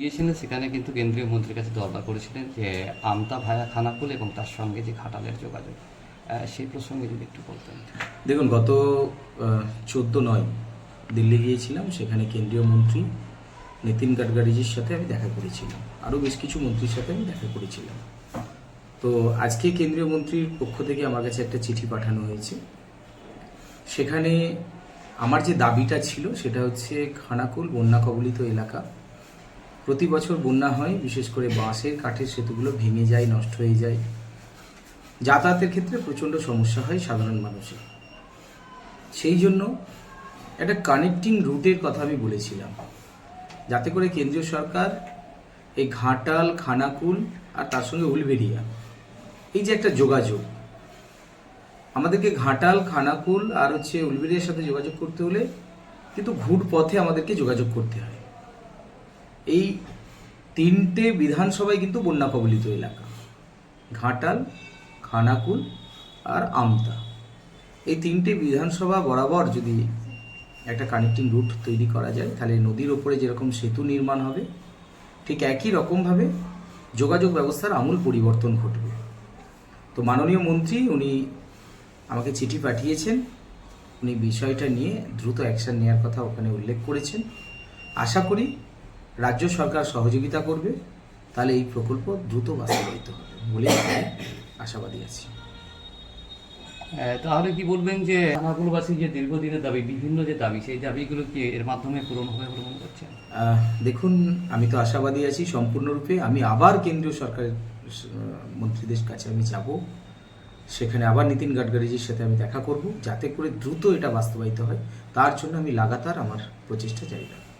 গিয়েছিলেন, সেখানে কিন্তু কেন্দ্রীয় মন্ত্রীর কাছে দরবার করেছিলেন যে আমতা ভায়া খানাকুল এবং তার সঙ্গে যে ঘাটালের যোগাযোগ সেই প্রসঙ্গে যদি একটু বলতেন। দেখুন, গত চোদ্দ নয় দিল্লি গিয়েছিলাম, সেখানে কেন্দ্রীয় মন্ত্রী নিতিন গাডকারিজির সাথে আমি দেখা করেছিলাম। আরও বেশ কিছু মন্ত্রীর সাথে আমি দেখা করেছিলাম। তো আজকে কেন্দ্রীয় মন্ত্রীর পক্ষ থেকে আমার কাছে একটা চিঠি পাঠানো হয়েছে। সেখানে আমার যে দাবিটা ছিল, সেটা হচ্ছে খানাকুল, বন্যা কবলিত এলাকা প্রতি বছর বন্যা হয়, বিশেষ করে বাঁশের কাঠের সেতুগুলো ভেঙে যায়, নষ্ট হয়ে যায়। যাতায়াতের ক্ষেত্রে প্রচণ্ড সমস্যা হয় সাধারণ মানুষের। সেই জন্য একটা কানেক্টিং রুটের কথা আমি বলেছিলাম। যাতে করে কেন্দ্রীয় সরকার এই ঘাটাল, খানাকুল আর তার সঙ্গে উলবেরিয়া এই যে একটা যোগাযোগ, আমাদেরকে ঘাটাল, খানাকুল আর হচ্ছে উলবেরিয়ার সাথে যোগাযোগ করতে হলে কিন্তু ঘুট পথে আমাদেরকে যোগাযোগ করতে হয়। এই তিনটে বিধানসভায় কিন্তু বন্যা কবলিত এলাকা। ঘাটাল, খানাকুল আর আমতা। এই তিনটে বিধানসভা বরাবর যদি একটা কানেক্টিং রুট তৈরি করা যায়, তাহলে নদীর ওপরে যেরকম সেতু নির্মাণ হবে, ঠিক একই রকমভাবে যোগাযোগ ব্যবস্থার আমূল পরিবর্তন ঘটবে। তো মাননীয় মন্ত্রী, উনি আমাকে চিঠি পাঠিয়েছেন। উনি বিষয়টা নিয়ে দ্রুত অ্যাকশন নেওয়ার কথা ওখানে উল্লেখ করেছেন। আশা করি রাজ্য সরকার সহযোগিতা করবে তাহলে এই প্রকল্প দ্রুত বাস্তবায়িত হবে। বলে আশাবাদী আছি। তাহলে কি বলবেন যে খানাকুলবাসীর যে দীর্ঘদিনের দাবি বিভিন্ন যে দাবি সেই দাবিগুলো কি এর মাধ্যমে পূরণ হবে বলে মনে করছেন? দেখুন আমি তো আশাবাদী আছি সম্পূর্ণরূপে। আমি আবার কেন্দ্রীয় সরকারের মন্ত্রীদের কাছে আমি যাব। সেখানে আবার নীতিন গাডকারিজির সাথে আমি দেখা করব যাতে করে দ্রুত এটা বাস্তবায়িত হয়। তার জন্য আমি লাগাতার আমার প্রচেষ্টা জারি রাখব।